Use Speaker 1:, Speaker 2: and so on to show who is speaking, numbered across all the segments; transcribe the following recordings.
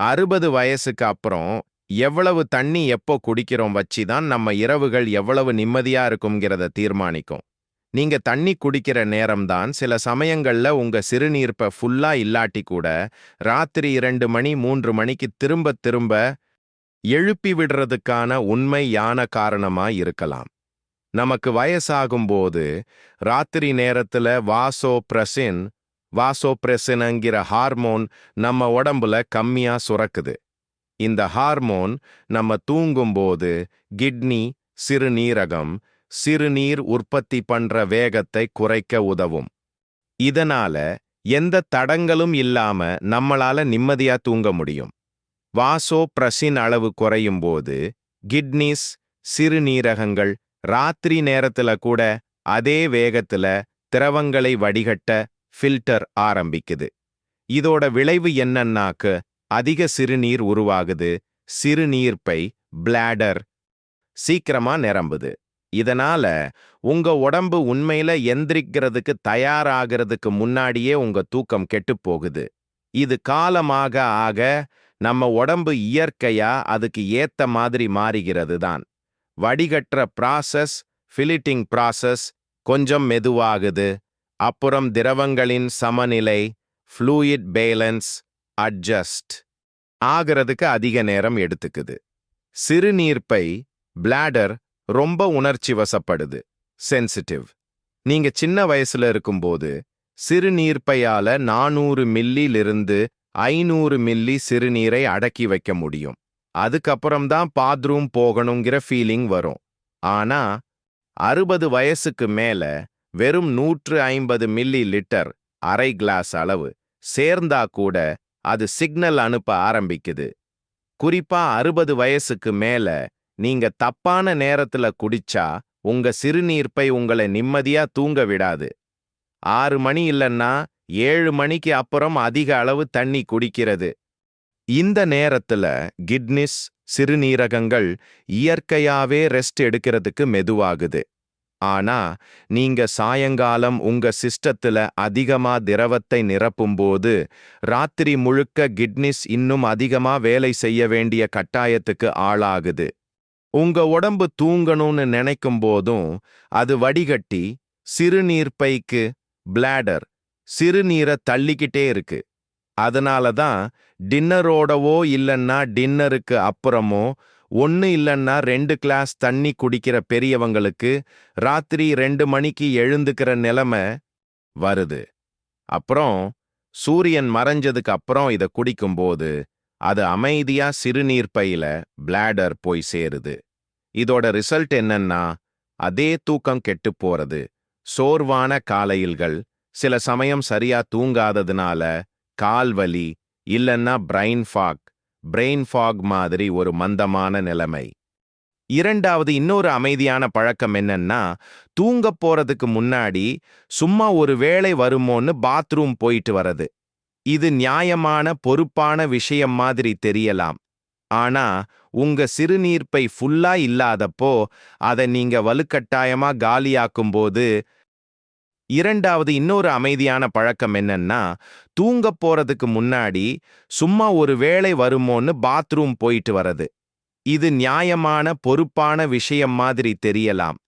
Speaker 1: அறுபது வயசுக்கு அப்புறம் எவ்வளவு தண்ணி எப்போ குடிக்கிறோம் வச்சு தான் நம்ம இரவுகள் எவ்வளவு நிம்மதியா இருக்குங்கிறத தீர்மானிக்கும். நீங்க தண்ணி குடிக்கிற நேரம்தான் சில சமயங்கள்ல உங்க சிறுநீர்ப்ப ஃபுல்லா இல்லாட்டி கூட ராத்திரி இரண்டு மணி மூன்று மணிக்கு திரும்ப திரும்ப எழுப்பி விடுறதுக்கான உண்மையான காரணமா இருக்கலாம். நமக்கு வயசாகும்போது ராத்திரி நேரத்துல வாசோ பிரசின் வாசோப்ரெசின்ங்கிற ஹார்மோன் நம்ம உடம்புல கம்மியா சுரக்குது. இந்த ஹார்மோன் நம்ம தூங்கும்போது கிட்னி சிறுநீரகம் சிறுநீர் உற்பத்தி பண்ற வேகத்தை குறைக்க உதவும். இதனால எந்த தடங்களும் இல்லாம நம்மளால நிம்மதியா தூங்க முடியும். வாசோப்ரஸின் அளவு குறையும் போது கிட்னிஸ் சிறுநீரகங்கள் ராத்திரி நேரத்துல கூட அதே வேகத்துல திரவங்களை வடிகட்ட ஃபில்டர் ஆரம்பிக்குது. இதோட விளைவு என்னன்னாக்கு அதிக சிறுநீர் உருவாகுது. சிறுநீர்ப்பை பிளாடர் சீக்கிரமா நிரம்புது. இதனால உங்க உடம்பு உண்மையில எந்திரிக்கிறதுக்கு தயாராகிறதுக்கு முன்னாடியே உங்க தூக்கம் கெட்டுப் போகுது. இது காலமாக ஆக நம்ம உடம்பு இயற்கையா அதுக்கு ஏத்த மாதிரி மாறுகிறது தான். வடிகட்டுற ப்ராசஸ் ஃபிலிட்டிங் ப்ராசஸ் கொஞ்சம் மெதுவாகுது. அப்புறம் திரவங்களின் சமநிலை ஃப்ளூயிட் பேலன்ஸ் அட்ஜஸ்ட் ஆகிறதுக்கு அதிக நேரம் எடுத்துக்குது. சிறுநீர்ப்பை பிளாடர் ரொம்ப உணர்ச்சி வசப்படுது சென்சிட்டிவ் நீங்க சின்ன வயசுல இருக்கும்போது சிறுநீர்ப்பையால நானூறு மில்லிலிருந்து ஐநூறு மில்லி சிறுநீரை அடக்கி வைக்க முடியும். அதுக்கப்புறம்தான் பாத்ரூம் போகணுங்கிற ஃபீலிங் வரும். ஆனா அறுபது வயசுக்கு மேல வெறும் நூற்று ஐம்பது மில்லி லிட்டர் அரை கிளாஸ் அளவு. சேர்ந்தா கூட அது சிக்னல் அனுப்ப ஆரம்பிக்குது. குறிப்பா அறுபது வயசுக்கு மேல நீங்க தப்பான நேரத்துல குடிச்சா உங்க சிறுநீர்ப்பை உங்களை நிம்மதியா தூங்க விடாது. ஆறு மணி இல்லைன்னா ஏழு மணிக்கு அப்புறம் அதிக அளவு தண்ணி குடிக்கிறது. இந்த நேரத்துல கிட்னிஸ் சிறுநீரகங்கள் இயற்கையாவே ரெஸ்ட் எடுக்கிறதுக்கு மெதுவாகுது. ஆனா நீங்க சாயங்காலம் உங்க சிஸ்டத்துல அதிகமா திரவத்தை நிரப்பும்போது ராத்திரி முழுக்க கிட்னிஸ் இன்னும் அதிகமா வேலை செய்ய வேண்டிய கட்டாயத்துக்கு ஆளாகுது. உங்க உடம்பு தூங்கணும்னு நினைக்கும் போதும் அது வடிகட்டி சிறுநீர்ப்பைக்கு பிளாடர் சிறுநீரை தள்ளிக்கிட்டே இருக்கு. அதனால தான் டின்னரோடவோ இல்லைன்னா டின்னருக்கு அப்புறமோ ஒன்று இல்லைன்னா ரெண்டு கிளாஸ் தண்ணி குடிக்கிற பெரியவங்களுக்கு ராத்திரி ரெண்டு மணிக்கு எழுந்துக்கிற நிலைமை வருது. அப்புறம் சூரியன் மறைஞ்சதுக்கு அப்புறம் இதை குடிக்கும்போது அது அமைதியா சிறுநீர் பையில பிளாடர் போய் சேருது. இதோட ரிசல்ட் என்னன்னா அதே தூக்கம் கெட்டுப் போறது சோர்வான காலையில்கள் சில சமயம் சரியா தூங்காததுனால கால்வலி இல்லன்னா பிரைன் ஃபாக் பிரெயின் ஃபாக் மாதிரி ஒரு மந்தமான நிலைமை. இரண்டாவது இன்னொரு அமைதியான பழக்கம் என்னன்னா தூங்க போறதுக்கு முன்னாடி சும்மா ஒரு வேளை வருமோன்னு பாத்ரூம் போயிட்டு வரது இது நியாயமான பொறுப்பான விஷயம் மாதிரி தெரியலாம். ஆனா உங்க சிறுநீர்ப்பை ஃபுல்லா இல்லாதப்போ அதை நீங்க வலுக்கட்டாயமா காலியாக்கும்போது இரண்டாவது இன்னொரு அமைதியான பழக்கம் என்னன்னா தூங்க போறதுக்கு முன்னாடி சும்மா ஒரு வேளை வருமோன்னு பாத்ரூம் போயிட்டு வரது இது நியாயமான பொறுப்பான விஷயம் மாதிரி தெரியலாம்.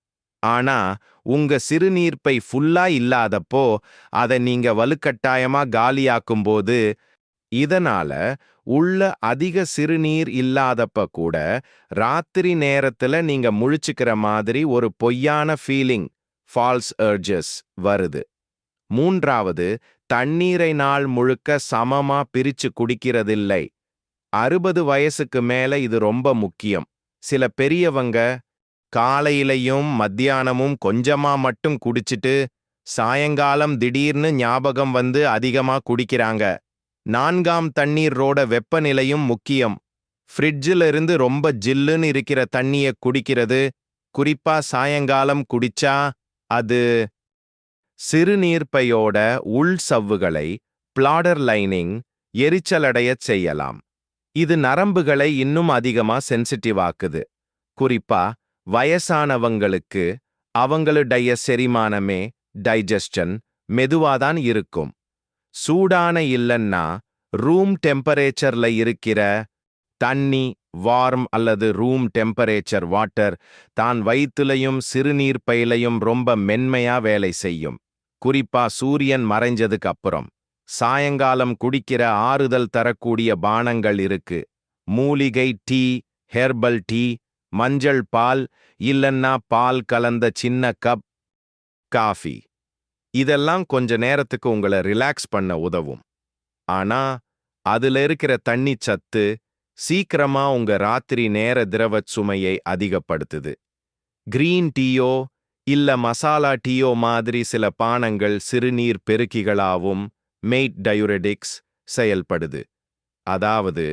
Speaker 1: ஆனா உங்க சிறுநீர்ப்பை ஃபுல்லா இல்லாதப்போ அதை நீங்க வலுக்கட்டாயமா காலியாக்கும்போது இதனால உள்ள அதிக சிறுநீர் இல்லாதப்ப கூட ராத்திரி நேரத்துல நீங்க முழிச்சுக்கிற மாதிரி ஒரு பொய்யான ஃபீலிங் ஃபால்ஸ் அர்ஜஸ் வருது. மூன்றாவது தண்ணீரை நாள் முழுக்க சமமா பிரிச்சு குடிக்கிறதில்லை. அறுபது வயசுக்கு மேல இது ரொம்ப முக்கியம். சில பெரியவங்க காலையிலையும் மத்தியானமும் கொஞ்சமா மட்டும் குடிச்சிட்டு சாயங்காலம் திடீர்னு ஞாபகம் வந்து அதிகமா குடிக்கிறாங்க. நான்காம் தண்ணீரோட வெப்பநிலையும் முக்கியம். ஃப்ரிட்ஜில் இருந்து ரொம்ப ஜில்லுன்னு இருக்கிற தண்ணிய குடிக்கிறது குறிப்பா சாயங்காலம் குடிச்சா அது சிறுநீர்ப்பையோட உள் சவ்வுகளை பிளாடர் லைனிங் எரிச்சலடையச் செய்யலாம். இது நரம்புகளை இன்னும் அதிகமா சென்சிட்டிவ் ஆக்குது. குறிப்பா வயசானவங்களுக்கு அவங்களுடைய செரிமானமே டைஜஸ்டன் மெதுவாதான் இருக்கும். சூடான இல்லன்னா ரூம் டெம்பரேச்சர்ல இருக்கிற தண்ணி வார்ம் அல்லது ரூம் டெம்பரேச்சர் வாட்டர் தான் வயிற்றுலையும் சிறுநீர் பையிலையும் ரொம்ப மென்மையா வேலை செய்யும். குறிப்பா சூரியன் மறைஞ்சதுக்கு அப்புறம். சாயங்காலம் குடிக்கிற ஆறுதல் தரக்கூடிய பானங்கள் இருக்கு. மூலிகை டீ ஹெர்பல் டீ மஞ்சள் பால் இல்லன்னா பால் கலந்த சின்ன கப் காஃபி. இதெல்லாம் கொஞ்ச நேரத்துக்கு உங்களை ரிலாக்ஸ் பண்ண உதவும். ஆனா அதுல இருக்கிற தண்ணி சத்து சீக்கிரமா உங்க ராத்திரி நேர திரவச் சுமையை அதிகப்படுத்துது. கிரீன் டீயோ இல்ல மசாலா டீயோ மாதிரி சில பானங்கள் சிறுநீர் பெருக்கிகளாவும் மெய்ட் டயூரெடிக்ஸ் செயல்படுது. அதாவது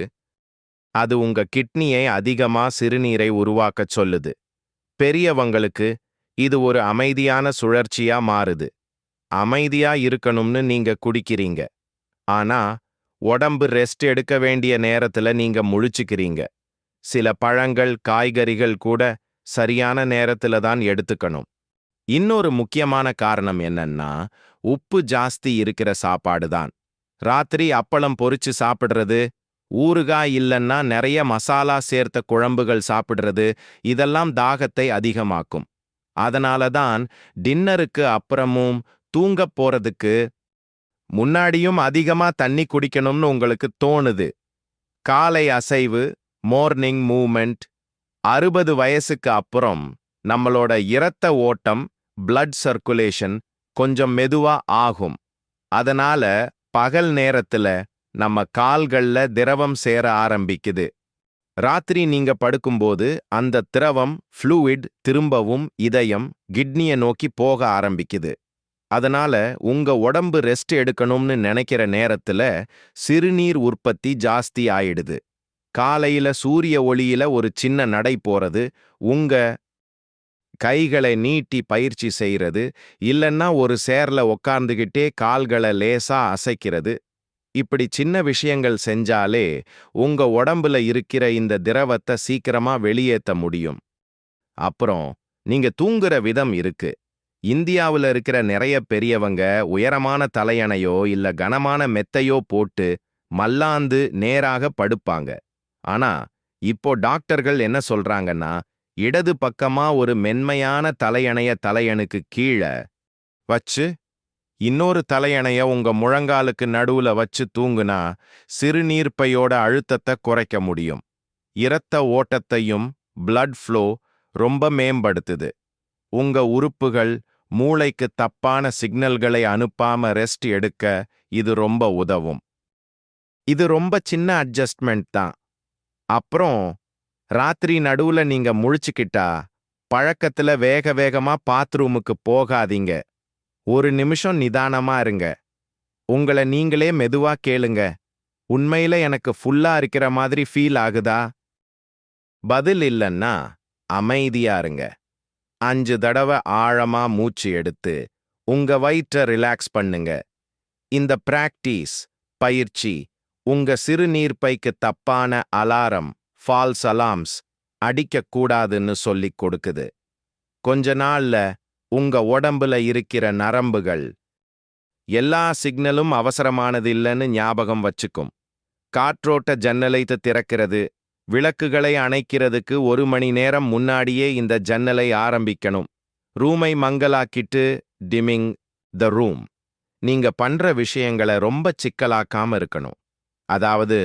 Speaker 1: அது உங்க கிட்னியை அதிகமா சிறுநீரை உருவாக்கச் சொல்லுது. பெரியவங்களுக்கு இது ஒரு அமைதியான சுழற்சியா மாறுது. அமைதியா இருக்கணும்னு நீங்க குடிக்கிறீங்க. ஆனா உடம்பு ரெஸ்ட் எடுக்க வேண்டிய நேரத்துல நீங்க முழிச்சுக்கிறீங்க. சில பழங்கள் காய்கறிகள் கூட சரியான நேரத்துல தான் எடுத்துக்கணும். இன்னொரு முக்கியமான காரணம் என்னன்னா உப்பு ஜாஸ்தி இருக்கிற சாப்பாடு தான். ராத்திரி அப்பளம் பொரிச்சு சாப்பிடுறது ஊறுகாய் இல்லன்னா நிறைய மசாலா சேர்த்த குழம்புகள் சாப்பிடுறது இதெல்லாம் தாகத்தை அதிகமாக்கும். அதனால தான் டின்னருக்கு அப்புறமும் தூங்கப் போறதுக்கு முன்னாடியும் அதிகமா தண்ணி குடிக்கணும்னு உங்களுக்கு தோணுது. காலை அசைவு மார்னிங் மூமெண்ட் அறுபது வயசுக்கு அப்புறம் நம்மளோட இரத்த ஓட்டம் பிளட் சர்க்குலேஷன் கொஞ்சம் மெதுவா ஆகும். அதனால பகல் நேரத்துல நம்ம கால்கள்ல திரவம் சேர ஆரம்பிக்குது. ராத்திரி நீங்க படுக்கும்போது அந்த திரவம் ஃப்ளூயிட் திரும்பவும் இதயம் கிட்னிய நோக்கி போக ஆரம்பிக்குது. அதனால உங்க உடம்பு ரெஸ்ட் எடுக்கணும்னு நினைக்கிற நேரத்துல சிறுநீர் உற்பத்தி ஜாஸ்தி ஆயிடுது. காலையில சூரிய ஒளியில ஒரு சின்ன நடை போறது உங்க கைகளை நீட்டி பயிற்சி செய்யறது இல்லன்னா ஒரு சேர்ல உக்காந்துகிட்டே கால்களை லேசா அசைக்கிறது. இப்படி சின்ன விஷயங்கள் செஞ்சாலே உங்க உடம்புல இருக்கிற இந்த திரவத்தை சீக்கிரமா வெளியேத்த முடியும். அப்புறம் நீங்க தூங்குற விதம் இருக்கு. இந்தியாவுல இருக்கிற நிறைய பெரியவங்க உயரமான தலையணையோ இல்ல கனமான மெத்தையோ போட்டு மல்லாந்து நேராக படுப்பாங்க. ஆனா இப்போ டாக்டர்கள் என்ன சொல்றாங்கன்னா இடது பக்கமா ஒரு மென்மையான தலையணைய தலையணுக்கு கீழே வச்சு இன்னொரு தலையணைய உங்க முழங்காலுக்கு நடுவுல வச்சு தூங்குனா சிறுநீர்ப்பையோட அழுத்தத்தை குறைக்க முடியும். இரத்த ஓட்டத்தையும் பிளட் ஃப்ளோ ரொம்ப மேம்படுத்துது. உங்க உறுப்புகள் மூளைக்கு தப்பான சிக்னல்களை அனுப்பாம ரெஸ்ட் எடுக்க இது ரொம்ப உதவும். இது ரொம்ப சின்ன அட்ஜஸ்ட்மெண்ட் தான். அப்புறம் ராத்திரி நடுவுல நீங்க முழிச்சுக்கிட்டா பழக்கத்துல வேக வேகமா பாத்ரூமுக்கு போகாதீங்க. ஒரு நிமிஷம் நிதானமா இருங்க. உங்கள நீங்களே மெதுவா கேளுங்க. உண்மையில எனக்கு ஃபுல்லா இருக்கிற மாதிரி ஃபீல் ஆகுதா? பதில் இல்லைன்னா அமைதியா இருங்க. அஞ்சு தடவை ஆழமா மூச்சு எடுத்து உங்க வயிற்ற ரிலாக்ஸ் பண்ணுங்க. இந்த பிராக்டீஸ் பயிற்சி உங்க சிறுநீர்ப்பைக்கு தப்பான அலாரம் ஃபால்ஸ் அலார்ம்ஸ் அடிக்கக் கூடாதுன்னு சொல்லிக் கொடுக்குது. கொஞ்ச நாள்ல உங்க உடம்புல இருக்கிற நரம்புகள் எல்லா சிக்னலும் அவசரமானது இல்லைன்னு ஞாபகம் வச்சுக்கும். காற்றோட்ட ஜன்னலைத்து திறக்கிறது விளக்குகளை அணைக்கிறதுக்கு ஒரு மணி நேரம் முன்னாடியே இந்த ஜன்னலை ஆரம்பிக்கணும். ரூமை மங்கலாக்கிட்டு டிமிங் த ரூம். நீங்க பண்ற விஷயங்களை ரொம்ப சிக்கலாக்காம இருக்கணும். அதாவது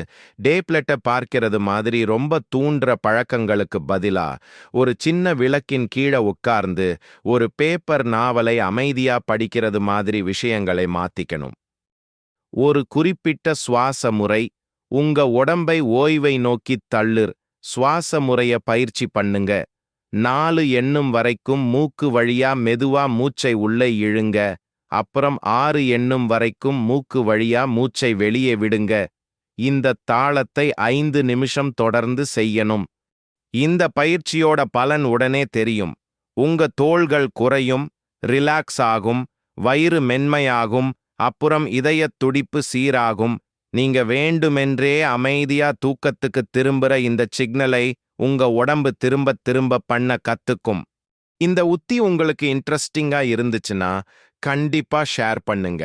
Speaker 1: டேப்லெட்டை பார்க்கிறது மாதிரி ரொம்ப தூண்டுற பழக்கங்களுக்கு பதிலா ஒரு சின்ன விளக்கின் கீழே உட்கார்ந்து ஒரு பேப்பர் நாவலை அமைதியா படிக்கிறது மாதிரி விஷயங்களை மாத்திக்கணும். ஒரு குறிப்பிட்ட சுவாச முறை உங்க உடம்பை ஓய்வை நோக்கித் தள்ளுர். சுவாச முறைய பயிற்சி பண்ணுங்க. நாலு எண்ணும் வரைக்கும் மூக்கு வழியா மெதுவா மூச்சை உள்ளே இழுங்க. அப்புறம் ஆறு எண்ணும் வரைக்கும் மூக்கு வழியா மூச்சை வெளியே விடுங்க. இந்த தாளத்தை ஐந்து நிமிஷம் தொடர்ந்து செய்யணும். இந்த பயிற்சியோட பலன் உடனே தெரியும். உங்க தோள்கள் குறையும் ரிலாக்ஸ் ஆகும் வயிறு மென்மையாகும் அப்புறம் இதயத் துடிப்பு சீராகும் நீங்க வேண்டுமென்றே அமைதியா தூக்கத்துக்கு திரும்புற இந்த சிக்னலை உங்க உடம்பு திரும்ப திரும்ப பண்ண கத்துக்கும். இந்த உத்தி உங்களுக்கு இன்ட்ரெஸ்டிங்கா இருந்துச்சுன்னா கண்டிப்பா ஷேர் பண்ணுங்க.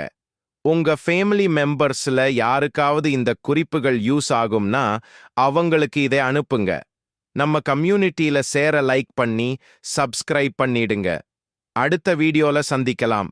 Speaker 1: உங்க ஃபேமிலி மெம்பர்ஸ்ல யாருக்காவது இந்த குறிப்புகள் யூஸ் ஆகும்னா அவங்களுக்கு இதை அனுப்புங்க. நம்ம கம்யூனிட்டியில சேர லைக் பண்ணி சப்ஸ்கிரைப் பண்ணிடுங்க. அடுத்த வீடியோல சந்திக்கலாம்.